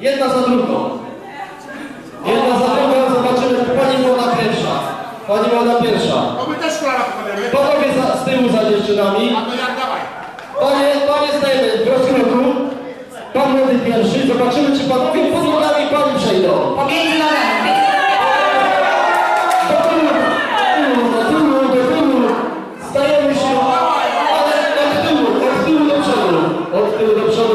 Jedna za drugą. Jedna za drugą, zobaczymy, pani była na pierwsza. Pani była na pierwsza. No my też kolana podajemy. Panowie z tyłu za dziewczynami. A. Panie, panie stajemy w rozkroku. Pan młody pierwszy. Zobaczymy, czy panowie pod nogami pani przejdą. Pomiędzy nogami. Stajemy się, no, ale od tyłu, od tyłu do przodu, od tyłu do przodu.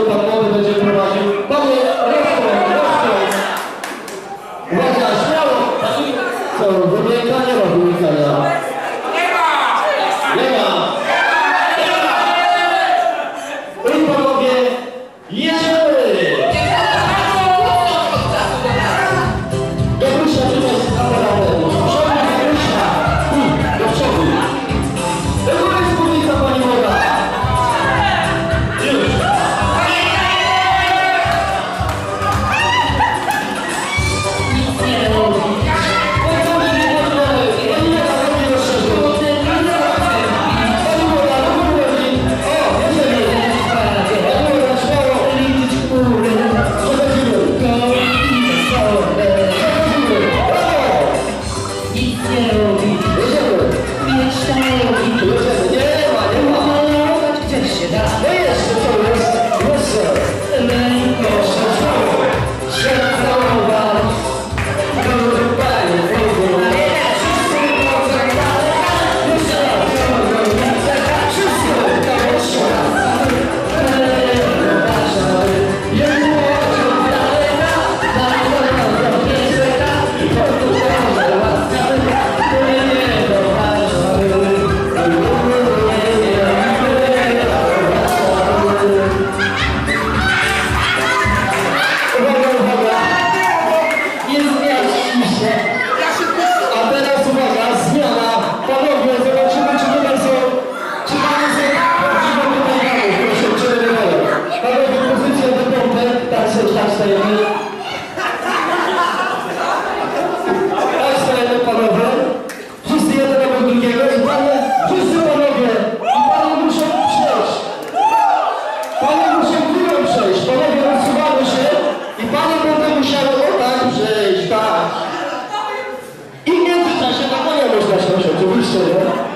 można się, no nie można się, oczywiście, nie?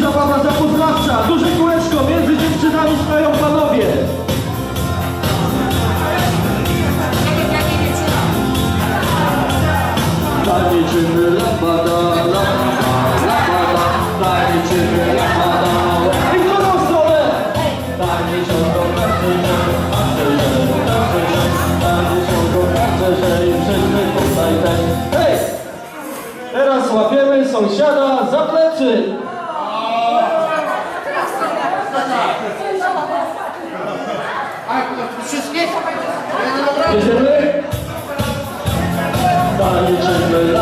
Zabawa zapoznawcza. Duże kółeczko. Między dziewczynami stoją panowie. Tańczymy lambada, lambada, lambada, tańczymy lambada. I w drugą stronę! Teraz łapiemy sąsiada za plecy. Wszystkich? Bierzemy? Panie,